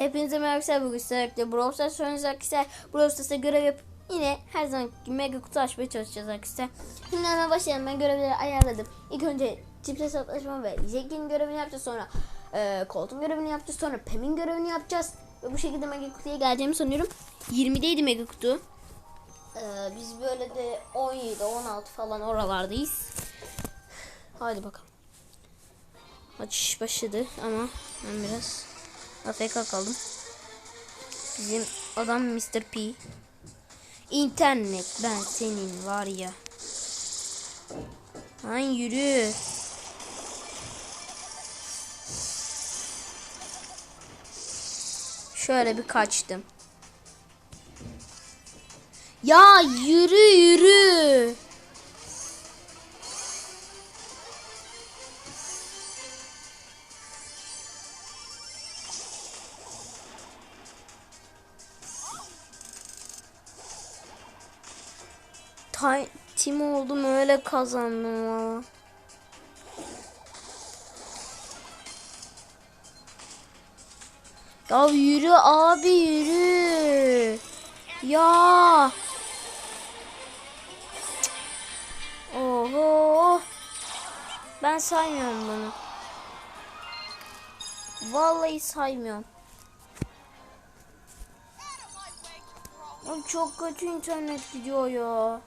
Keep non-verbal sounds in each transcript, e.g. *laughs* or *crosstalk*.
Hepinize merhaba arkadaşlar. Bugün sizlerle Brawl Stars oynuyoruz arkadaşlar. Brawl Stars'ta görev yapıp yine her zaman mega kutu açmaya çalışacağız arkadaşlar. Şimdi hemen başlayalım. Ben görevleri ayarladım. İlk önce çift hesaplaşma ve Jack'in görevini yapacağız. Sonra e, Colt'un görevini yapacağız. Sonra Pam'in görevini yapacağız. Ve bu şekilde mega kutuya geleceğimi sanıyorum. 20'deydi mega kutu. E, biz böyle de 17, 16 falan oralardayız. Hadi bakalım. Açış başladı ama ben biraz AFK kaldım. Bizim adam Mr. P. İnternet ben senin var ya. Lan yürü. Şöyle bir kaçtım. Ya yürü yürü. Kazandım valla. Ya yürü abi yürü. Ya. Oho. Ben saymıyorum bunu. Vallahi saymıyorum. Çok kötü internet gidiyor ya.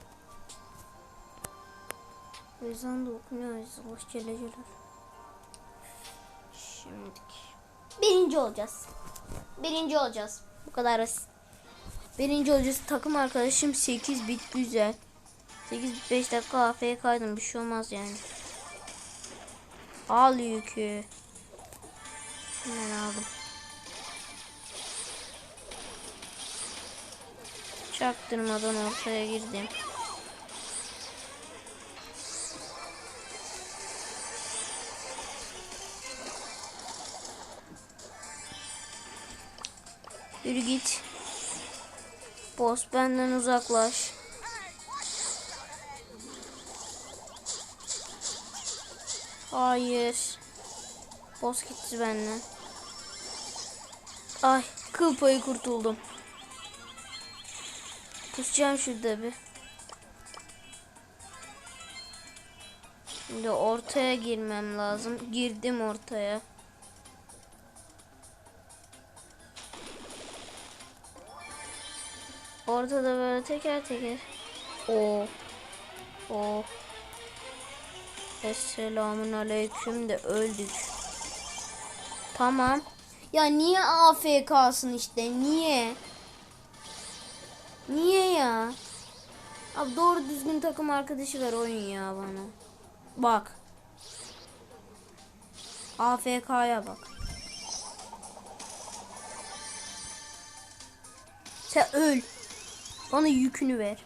O yüzden de okumuyoruz. Hoş geleceler. Şimdiki. Birinci olacağız. Birinci olacağız. Bu kadar basit. Birinci olacağız. Takım arkadaşım 8 bit güzel. 8 bit 5 dakika AFK'ydım. Bir şey olmaz yani. Al yükü. Hemen aldım. Çaktırmadan ortaya girdim. Yürü git. Boss benden uzaklaş. Hayır. Boss gitti benden. Ay kıl payı kurtuldum. Kusacağım şurada bir. Şimdi ortaya girmem lazım. Girdim ortaya. Ortada böyle teker teker. O. O. Esselamun aleyküm de öldük. Tamam. Ya niye AFK'sın işte? Niye? Niye ya? Abi doğru düzgün takım arkadaşı ver oyun ya bana. Bak. AFK'ya bak. Sen öl. Bana yükünü ver.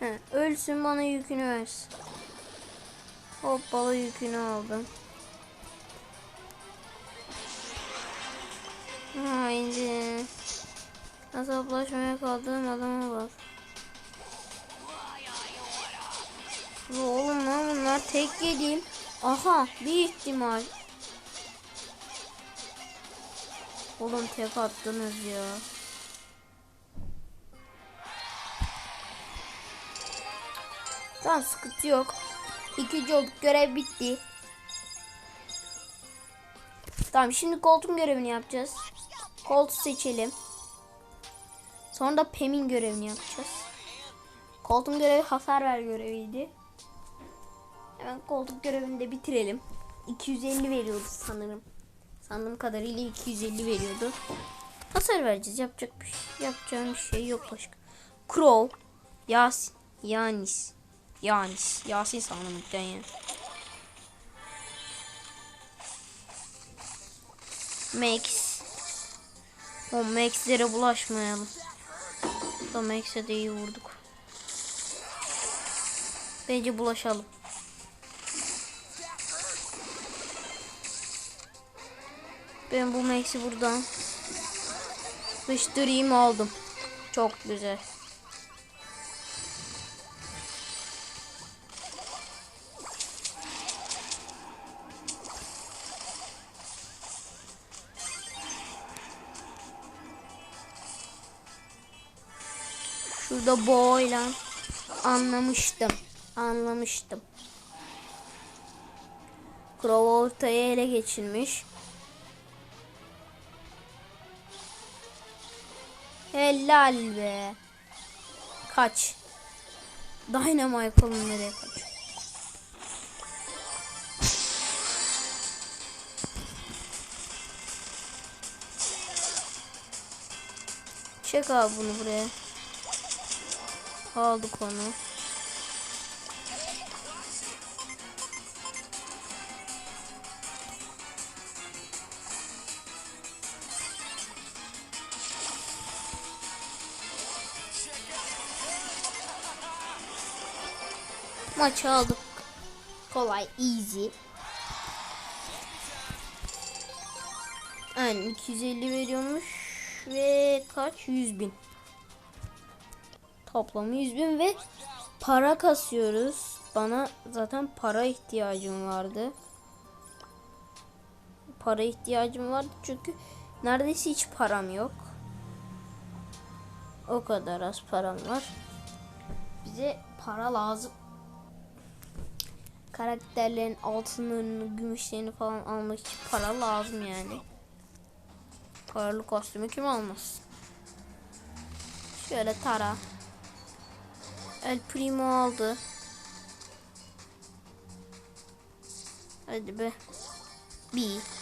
He, ölsün bana yükünü versin. Hoppala yükünü aldım. Haydi. Hesaplaşmaya kaldığım adama bak. Oğlum lan bunlar tek yedim. Aha bir ihtimal. Oğlum tek attınız ya. Tamam sıkıntı yok. İkinci olduk görev bitti. Tamam şimdi koltuğun görevini yapacağız. Koltuğu seçelim. Sonra da Pem'in görevini yapacağız. Koltuğun görevi hasar ver göreviydi. Hemen koltuk görevini de bitirelim. 250 veriyordu sanırım. Sandığım kadarıyla 250 veriyordu. Hasar vereceğiz. Yapacak bir şey, yapacağım bir şey yok başka. Crow, Yasin, Yanis, Yanis, Yasin sanırım muhtemelen ya. Max. O Max'lere bulaşmayalım. Da Max'e de iyi vurduk. Bence bulaşalım. Ben bu Max'i buradan sıçtırayım aldım. Çok güzel. Şurada boyla anlamıştım. Anlamıştım. Crow ortaya ele geçirmiş. Helal be. Kaç. Dynamite oğlum nereye kaç? Çek abi bunu buraya. Aldık onu. Maçı aldık. Kolay, easy. Yani 250 veriyormuş ve kaç? 100 bin. Toplamı 100 bin ve para kasıyoruz. Bana zaten para ihtiyacım vardı. Para ihtiyacım vardı çünkü neredeyse hiç param yok. O kadar az param var. Bize para lazım. Karakterlerin altınlarını, gümüşlerini falan almak için para lazım yani. Paralı kostümü kim almaz? Şöyle tara. El Primo aldı. Hadi be. Bir.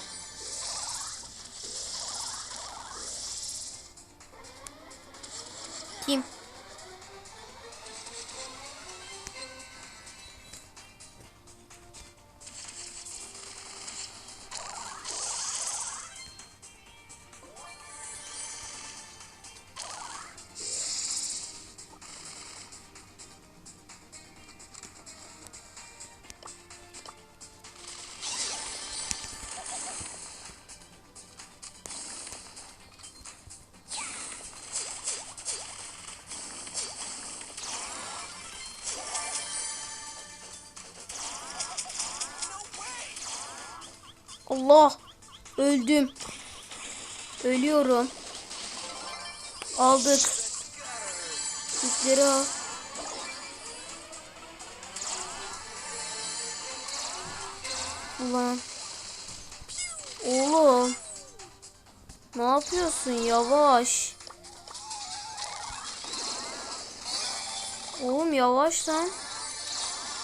Ölüyorum. Aldık. Yükleri al. Ulan. Oğlum. Ne yapıyorsun yavaş. Oğlum yavaş lan.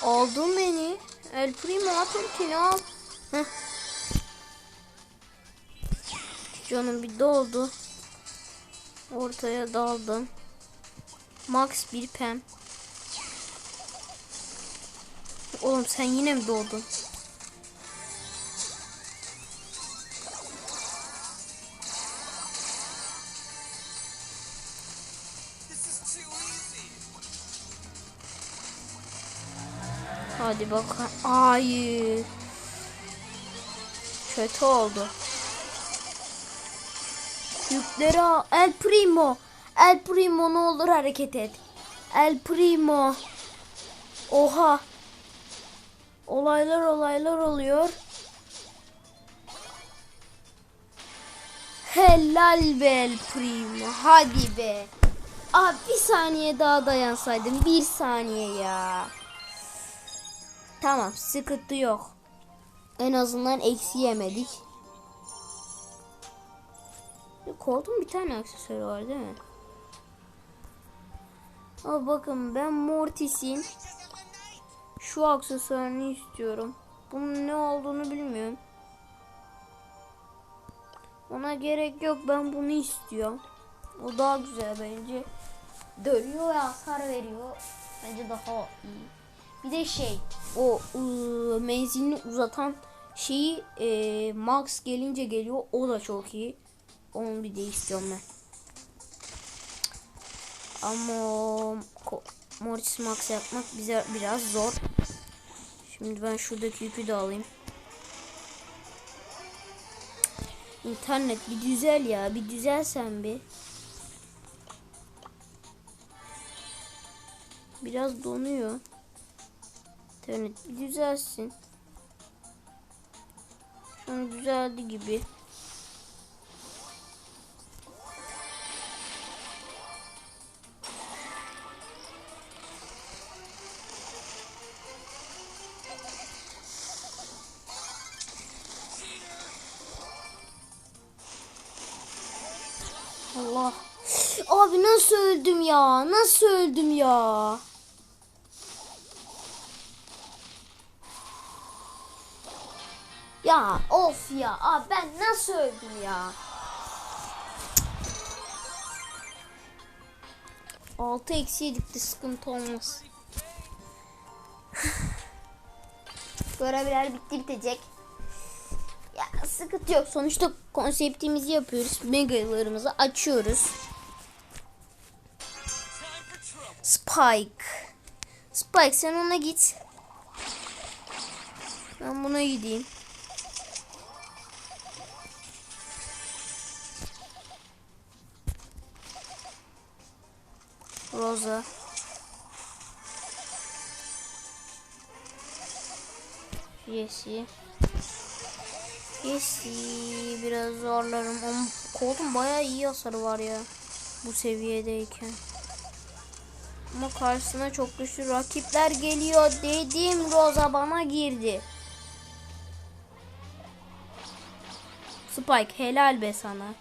Aldın beni. El Primo at ultini al. Heh. Canım bir doldu. Ortaya daldım. Max bir pem. Oğlum sen yine mi easy. Hadi bakalım. Hayır. Kötü oldu. Yükleri al. El Primo. El Primo ne olur hareket et. El Primo. Oha. Olaylar olaylar oluyor. Helal be El Primo. Hadi be. Abi bir saniye daha dayansaydım. Bir saniye ya. Tamam sıkıntı yok. En azından eksi yemedik. Koltuğun bir tane aksesuarı var değil mi? Aa, bakın ben Mortis'in şu aksesuarını istiyorum. Bunun ne olduğunu bilmiyorum. Ona gerek yok ben bunu istiyorum. O daha güzel bence. Dönüyor ve hasar veriyor. Bence daha iyi. Bir de şey o ıı, menzilini uzatan şeyi e, max gelince geliyor. O da çok iyi. Onu bir de istiyorum ben. Ama ko- Mortis Max yapmak bize biraz zor. Şimdi ben şuradaki yükü de alayım. İnternet bir güzel ya. Bir düzelsen bir. Biraz donuyor. İnternet bir düzelsin. Şu an düzeldi gibi. Abi nasıl öldüm ya? Nasıl öldüm ya? Ya of ya. Abi ben nasıl öldüm ya? Altı eksi yedik de sıkıntı olmaz. *laughs* Görevler bitti bitecek. Ya sıkıntı yok. Sonuçta konseptimizi yapıyoruz. Megalarımızı açıyoruz. Spike. Spike sen ona git. Ben buna gideyim. Rosa. Jesse. Jesse biraz zorlarım. Ama koltuğun bayağı iyi hasarı var ya. Bu seviyedeyken. Ama karşısına çok güçlü rakipler geliyor dedim Rosa bana girdi. Spike helal be sana.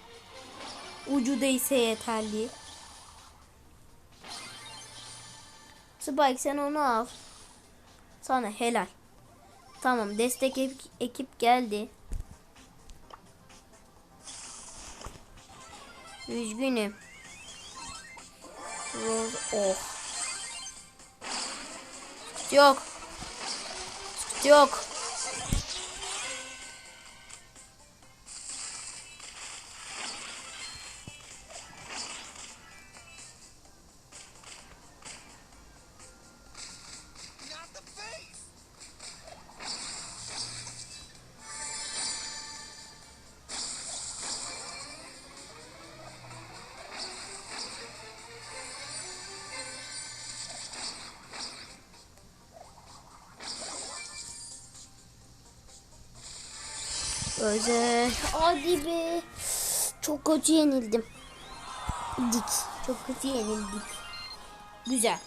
Ucu değse yeterli. Spike sen onu al. Sana helal. Tamam destek ekip, geldi. Üzgünüm. Rose oh. Sıkıntı yok. Özel. Hadi be. Çok kötü yenildim. Dik. Çok kötü yenildik. Güzel.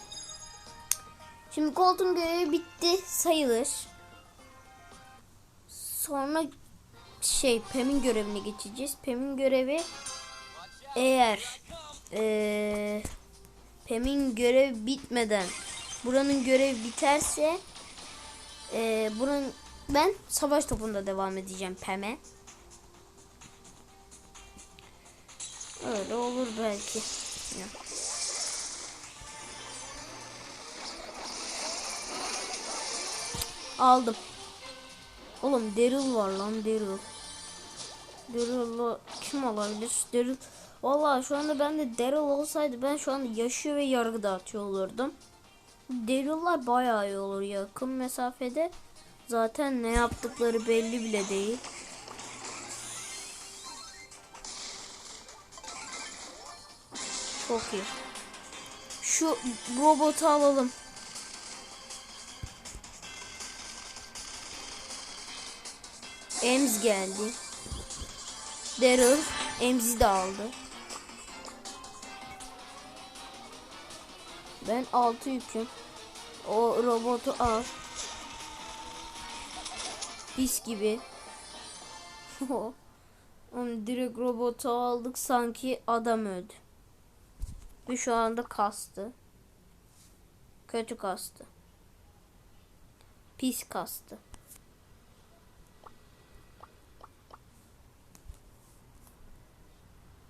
Şimdi koltuğun görevi bitti sayılır. Sonra şey Pem'in görevine geçeceğiz. Pem'in görevi eğer eee Pem'in görevi bitmeden buranın görevi biterse eee buranın ben savaş topunda devam edeceğim Pem'e. Öyle olur belki. Aldım. Oğlum Daryl var lan Daryl. Daryl'ı kim olabilir? Daryl. Vallahi şu anda ben de Daryl olsaydı ben şu anda yaşıyor ve yargı dağıtıyor olurdum. Daryl'lar bayağı iyi olur yakın mesafede. Zaten ne yaptıkları belli bile değil. Çok iyi. Şu robotu alalım. Ems geldi. Daryl Ems'i de aldı. Ben altı yüküm. O robotu al. Pis gibi. *laughs* Onu direkt robotu aldık sanki adam öldü. Ve şu anda kastı. Kötü kastı. Pis kastı.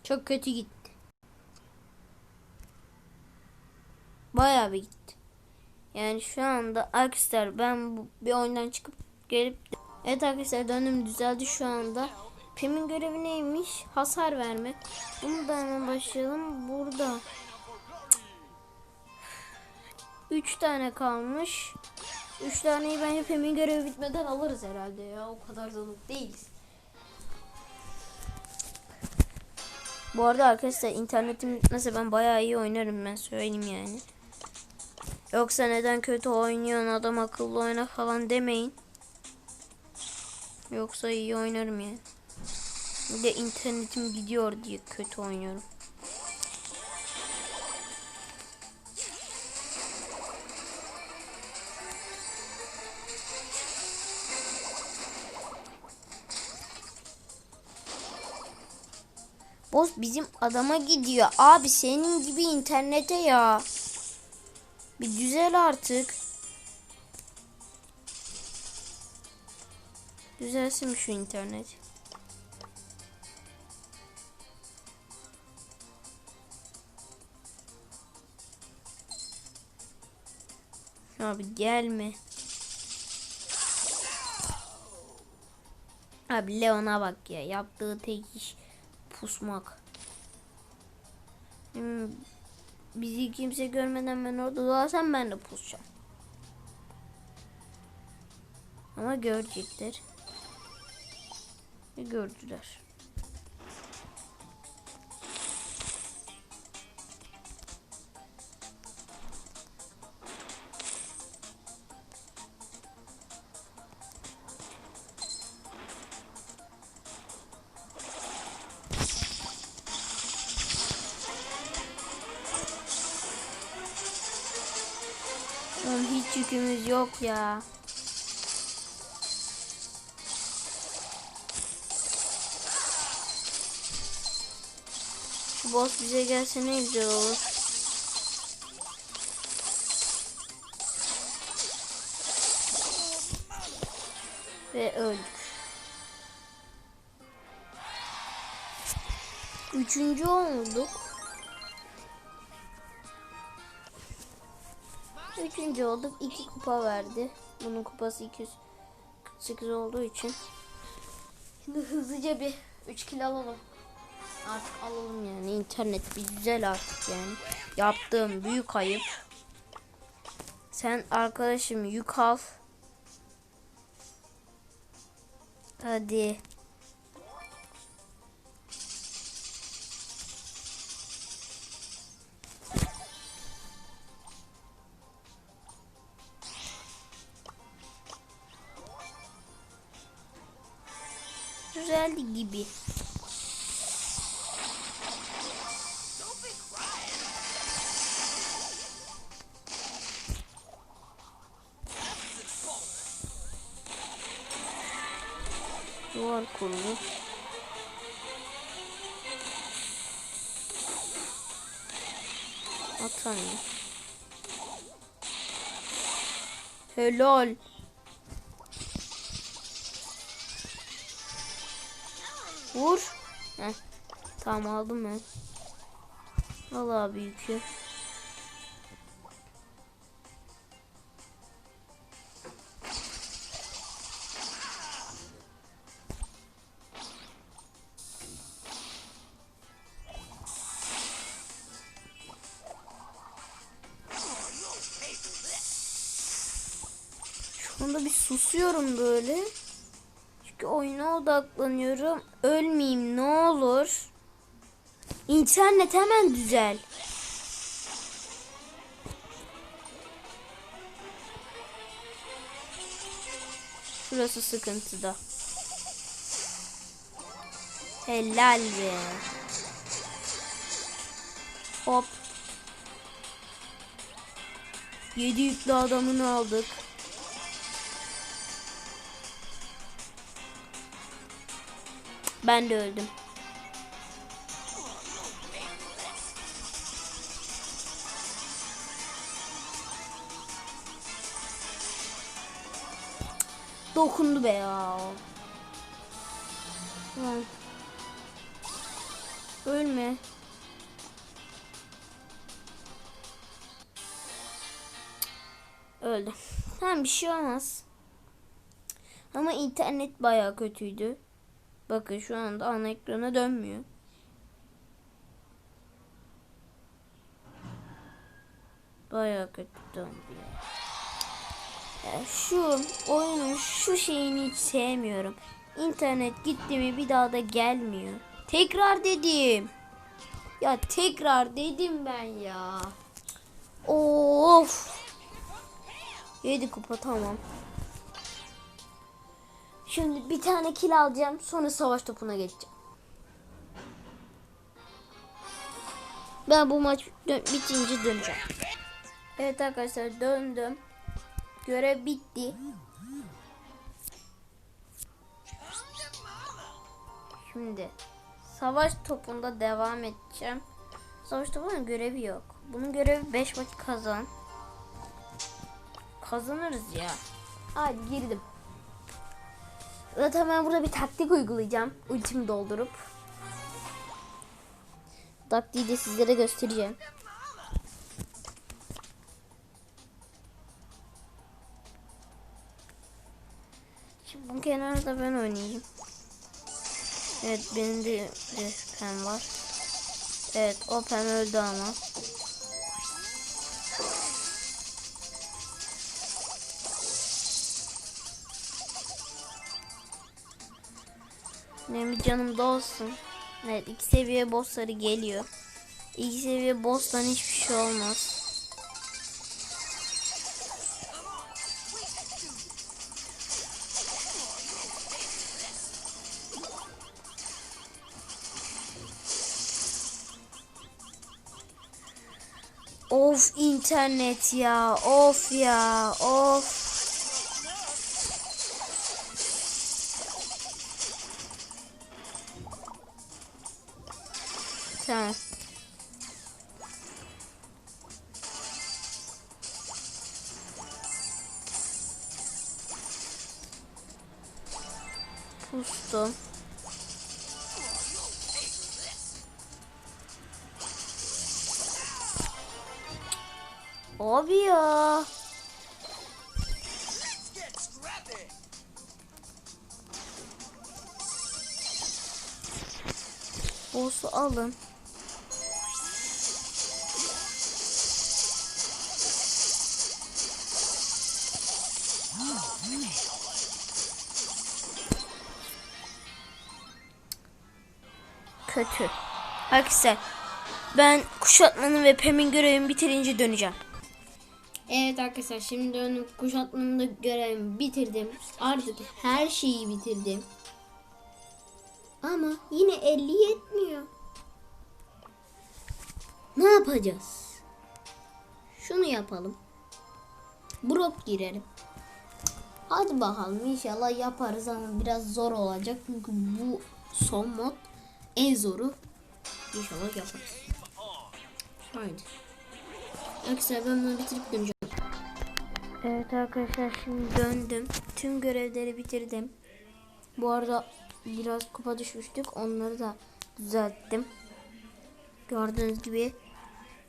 Çok kötü gitti. Bayağı bir gitti. Yani şu anda arkadaşlar ben bu, bir oyundan çıkıp gelip Evet arkadaşlar döndüm düzeldi şu anda. Pem'in görevi neymiş? Hasar vermek. Bunu da hemen başlayalım. Burada. 3 tane kalmış. 3 taneyi bence Pem'in görevi bitmeden alırız herhalde ya. O kadar da değiliz. Bu arada arkadaşlar internetim nasıl ben bayağı iyi oynarım ben söyleyeyim yani. Yoksa neden kötü oynuyorsun adam akıllı oyna falan demeyin. Yoksa iyi oynarım yani. Bir de internetim gidiyor diye kötü oynuyorum. Boss bizim adama gidiyor. Abi senin gibi internete ya. Bir düzel artık. Düzelsin şu internet. Abi gelme. Abi Leon'a bak ya. Yaptığı tek iş pusmak. Hmm, bizi kimse görmeden ben orada dolaşsam ben de pusacağım. Ama görecekler. Gördüler. Oğlum hiç yükümüz yok ya. Boss bize gelse ne güzel olur. Ve öldük. Üçüncü olduk. Üçüncü olduk. iki kupa verdi. Bunun kupası 248 olduğu için. Şimdi hızlıca bir 3 kilo alalım. Artık alalım yani. internet bir güzel artık yani. Yaptığım büyük ayıp. Sen arkadaşım yük al. Hadi. Duvar kurulu. Atamıyor. Helal. Vur. Heh. Tamam aldım ben. Al abi yükü. Şu anda bir susuyorum böyle. Çünkü oyuna odaklanıyorum. Ölmeyeyim ne olur. İnternet hemen düzel. Şurası sıkıntıda. Helal be. Hop. Yedi yüklü adamını aldık. Ben de öldüm. Dokundu be ya. Ulan. Ölme. Öldüm. Tamam bir şey olmaz. Ama internet bayağı kötüydü. Bakın şu anda ana ekrana dönmüyor. Bayağı kötü döndü şu oyunun şu şeyini hiç sevmiyorum. İnternet gitti mi bir daha da gelmiyor. Tekrar dedim. Ya tekrar dedim ben ya. Of. 7 kupa tamam. Şimdi bir tane kill alacağım. Sonra savaş topuna geçeceğim. Ben bu maç dö- bitince döneceğim. Evet arkadaşlar döndüm. Görev bitti. Şimdi Savaş topunda devam edeceğim. Savaş topunun görevi yok. Bunun görevi 5 maç kazan. Kazanırız ya. Hadi girdim. Zaten ben burada bir taktik uygulayacağım. Ultimi doldurup. Taktiği de sizlere göstereceğim. Şimdi bu kenarda ben oynayayım. Evet benim de pen var. Evet o öldü ama. Benim bir canım da olsun. Evet iki seviye bossları geliyor. İki seviye boss'tan hiçbir şey olmaz. Of internet ya. Of ya. Of. Abi ya. Boss'u alın. Kötü. Arkadaşlar ben kuşatmanın ve Pem'in görevini bitirince döneceğim. Evet arkadaşlar şimdi döndüm kuşatmanın da görevimi bitirdim. Artık her şeyi bitirdim. Ama yine 50 yetmiyor. Ne yapacağız? Şunu yapalım. Brop girelim. Hadi bakalım inşallah yaparız ama biraz zor olacak. Çünkü bu son mod en zoru. İnşallah yaparız. Haydi. Arkadaşlar ben bunu bitirip döneceğim. Evet arkadaşlar şimdi döndüm. Tüm görevleri bitirdim. Bu arada biraz kupa düşmüştük. Onları da düzelttim. Gördüğünüz gibi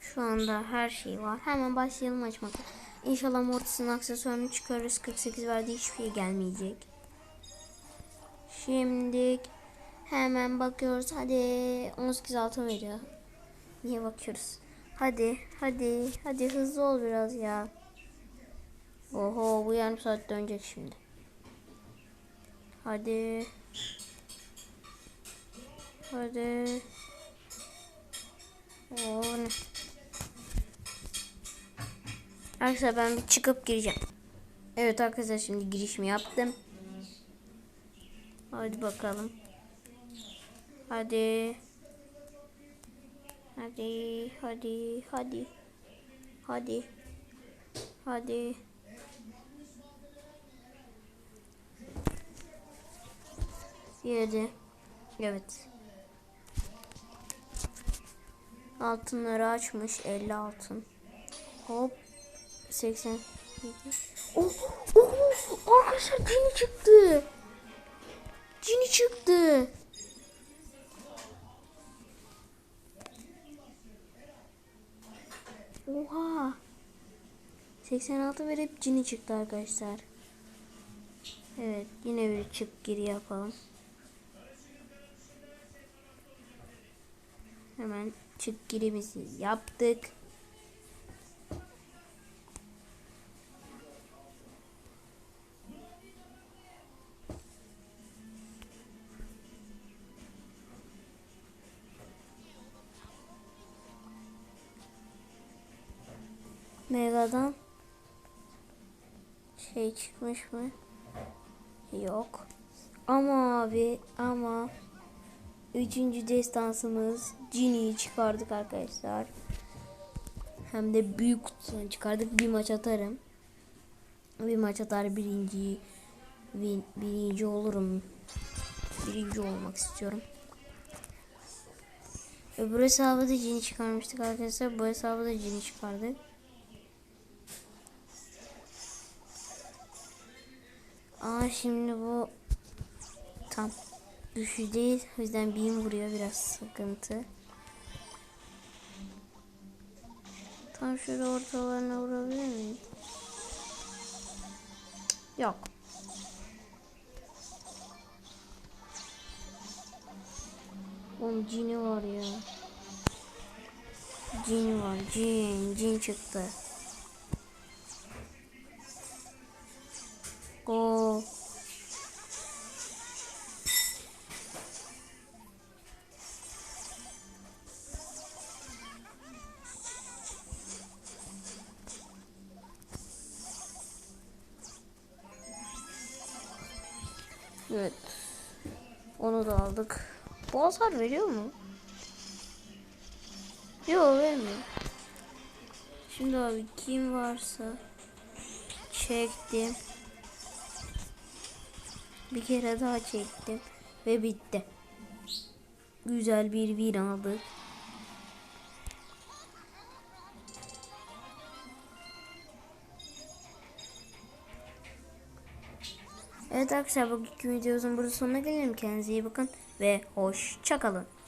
şu anda her şey var. Hemen başlayalım açmakta. İnşallah Mortis'in aksesuarını çıkarırız. 48 verdiği hiçbir şey gelmeyecek. Şimdi hemen bakıyoruz. Hadi 18 altın veriyor. Niye bakıyoruz? Hadi hadi hadi hızlı ol biraz ya. Oho bu yarım saat dönecek şimdi. Hadi. Hadi. Oo, ne? Arkadaşlar ben bir çıkıp gireceğim. Evet arkadaşlar şimdi girişimi yaptım. Hadi bakalım. Hadi. Hadi, hadi, hadi. Hadi. Hadi. Yedi. Evet. Altınları açmış. 50 altın. Hop. 80. Oh, oh, arkadaşlar cini çıktı. Cini çıktı. Oha. 86 verip cini çıktı arkadaşlar. Evet yine bir çık geri yapalım. Hemen çık girimizi yaptık. Mega'dan şey çıkmış mı? Yok. Ama abi ama üçüncü destansımız Genie çıkardık arkadaşlar. Hem de büyük kutusunu çıkardık. Bir maç atarım. Bir maç atar birinci birinci olurum. Birinci olmak istiyorum. Öbür hesabı da cini çıkarmıştık arkadaşlar. Bu hesabı da cini çıkardık. Ama şimdi bu tam güçlü değil. O yüzden beam vuruyor biraz sıkıntı. Tam şöyle ortalarına vurabilir miyim? Yok. Oğlum cini var ya. Cin var. Cin. Cin çıktı. Oo. Evet. Onu da aldık. Bu hasar veriyor mu? Yok vermiyor. Şimdi abi kim varsa çektim. Bir kere daha çektim ve bitti. Güzel bir bir aldık. Arkadaşlar bugünkü videomuzun burada sonuna gelelim. Kendinize iyi bakın ve hoşçakalın.